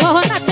ধন আছে।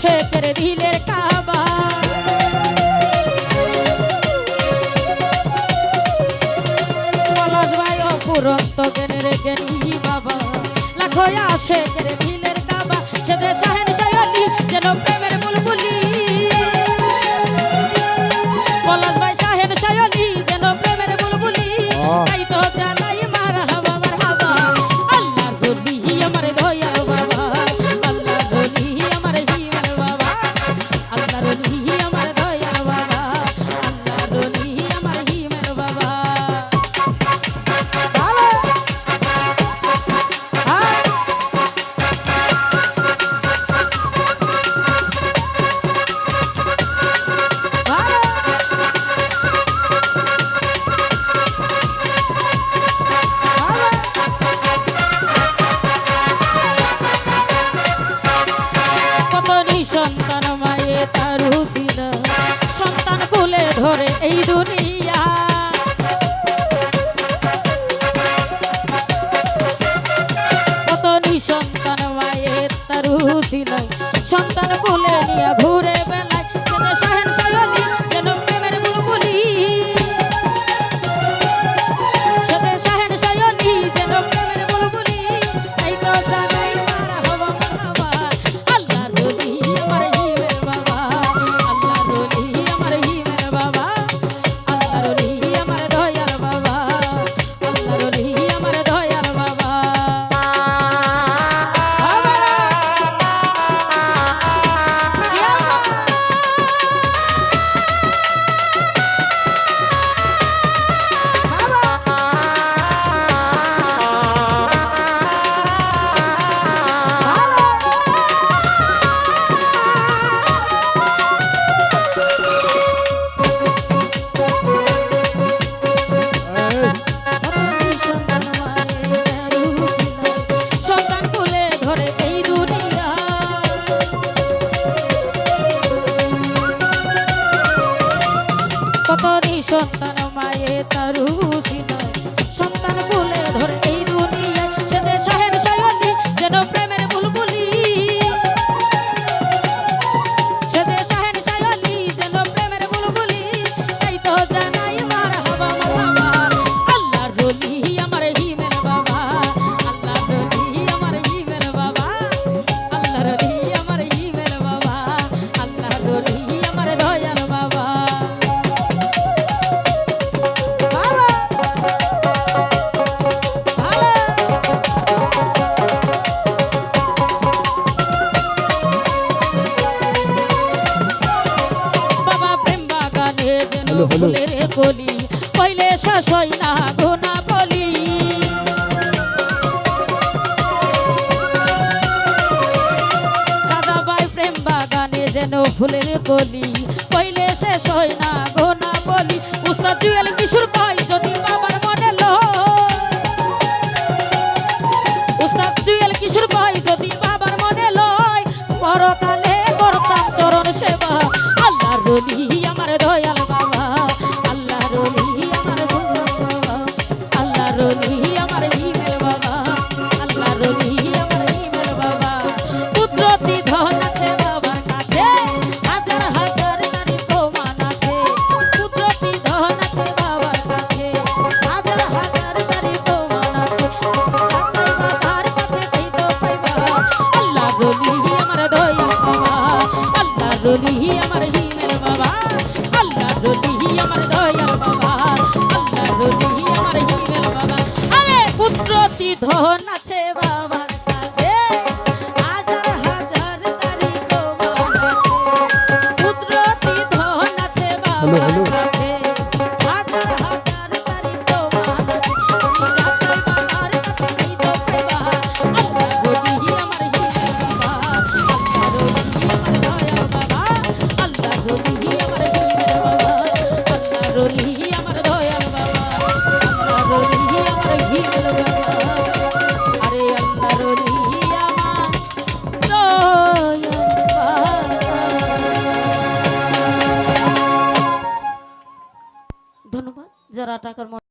শেখের ঢিলের কাবা। পলাশ ভাই অপুরন্ত জ্ঞানের জ্ঞানী বাবা। লাখয়া শেখের ঢিলের কাবা। সে দেশাহেন সায়নি যেন প্রেম তুলে ঘুরে কত সন্তান মায়ে তারু ছিল সন্তান বলে ধরে কলি কইলে শেষ না গুণা বলি। দাদাবাই প্রেম বাগানে যেন ফুলের কলি, কইলে শেষ হয় না গোনা বলি। উস্তাদ জুয়েল কিশোর কয় রলি আমার হিমের বাবা। আল্লাহ রলি আমার দয়াল বাবা। আল্লাহ রলি আমার হিমের বাবা। আরে পুত্র ধন হাজার টাকার